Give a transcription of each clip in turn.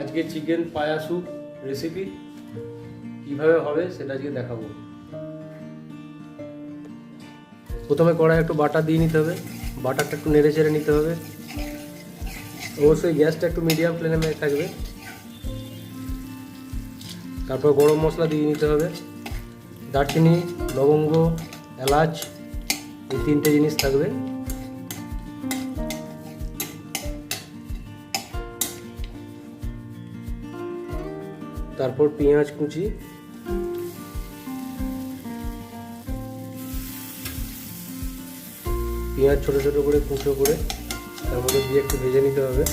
আজকে চিকেন পায়া soup recipe কীভাবে হবে সেটা আজকে দেখাবো। প্রথমে কড়াই একটু বাটার দিয়ে নিতে হবে, বাটারটা একটু নেড়ে চেড়ে নিতে হবে। অবশ্যই গ্যাসটা একটু মিডিয়াম ফ্লেমে থাকবে। তারপর গরম মশলা দিয়ে নিতে হবে। দারচিনি, লবঙ্গ, এলাচ, এই তিনটে জিনিস থাকবে। তারপর পেঁয়াজ কুচি। পেঁয়াজ ছোট ছোট করে, কুচো করে তার মধ্যে দিয়ে একটু ভেজে নিতে হবে।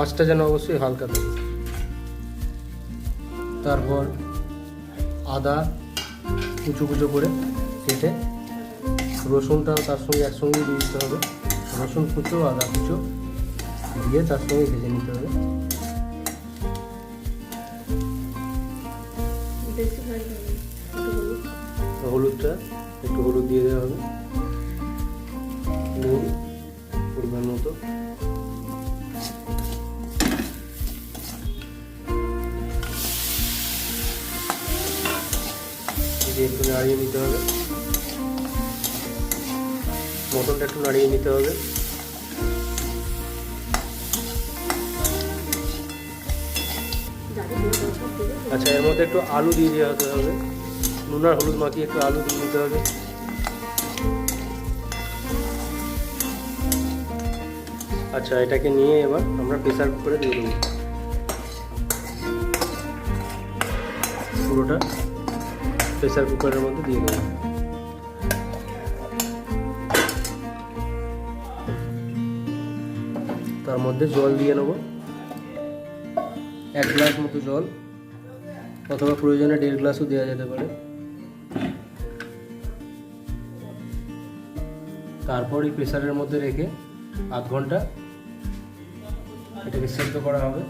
আঁচটা যেন অবশ্যই হালকা থাকে। তারপর আদা কুচো কুচো করে কেটে রসুনটা তার সঙ্গে একসঙ্গে দিয়ে দিতে হবে। রসুন কুচো, আদা কুচো। দিয়ে তার সঙ্গে ভেজে নিতে হবে। হলুদটা, একটু হলুদ দিয়ে দেওয়া হবে। নুন, পরিমাণ মতো। একটু নাড়িয়ে নিতে হবে। মটনটা একটু নাড়িয়ে নিতে হবে। আচ্ছা এর মধ্যে একটু আলু দিয়ে দেওয়া হতে হবে। নুন আর হলুদ মাখিয়ে একটু আলু দিয়ে দিতে হবে। আচ্ছা এটাকে নিয়ে এবার আমরা প্রেসার কুকারে দিয়ে দেবো। পুরোটা প্রেসার কুকারের মধ্যে দিয়ে দেবো। তার মধ্যে জল দিয়ে নেব। এক গ্লাস মতো জল, অথবা প্রয়োজনে দেড় গ্লাসও দেওয়া যেতে পারে। তারপর এই প্রেসারের মধ্যে রেখে আধ ঘণ্টা এটাকে সেদ্ধ করা হবে।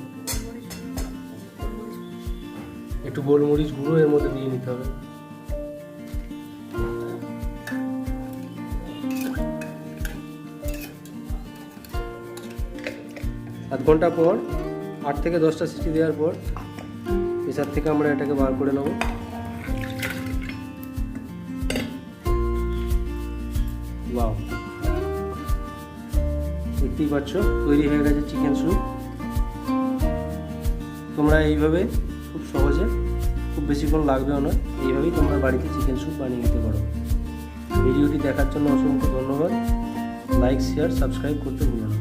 একটু গোলমরিচ গুঁড়ো এর মধ্যে দিয়ে নিতে হবে। আধ ঘণ্টা পর আট থেকে দশটা সিটি দেওয়ার পর প্রেসার থেকে আমরা এটাকে বার করে নেব। বাও দেখতেই পাচ্ছ, তৈরি হয়ে গেছে চিকেন স্যুপ। তোমরা এইভাবে খুব সহজে, খুব বেশিক্ষণ লাগবেও না, এইভাবেই তোমরা বাড়িতে চিকেন স্যুপ বানিয়ে নিতে পারো। ভিডিওটি দেখার জন্য অসংখ্য ধন্যবাদ। লাইক, শেয়ার, সাবস্ক্রাইব করতে ভুলো না।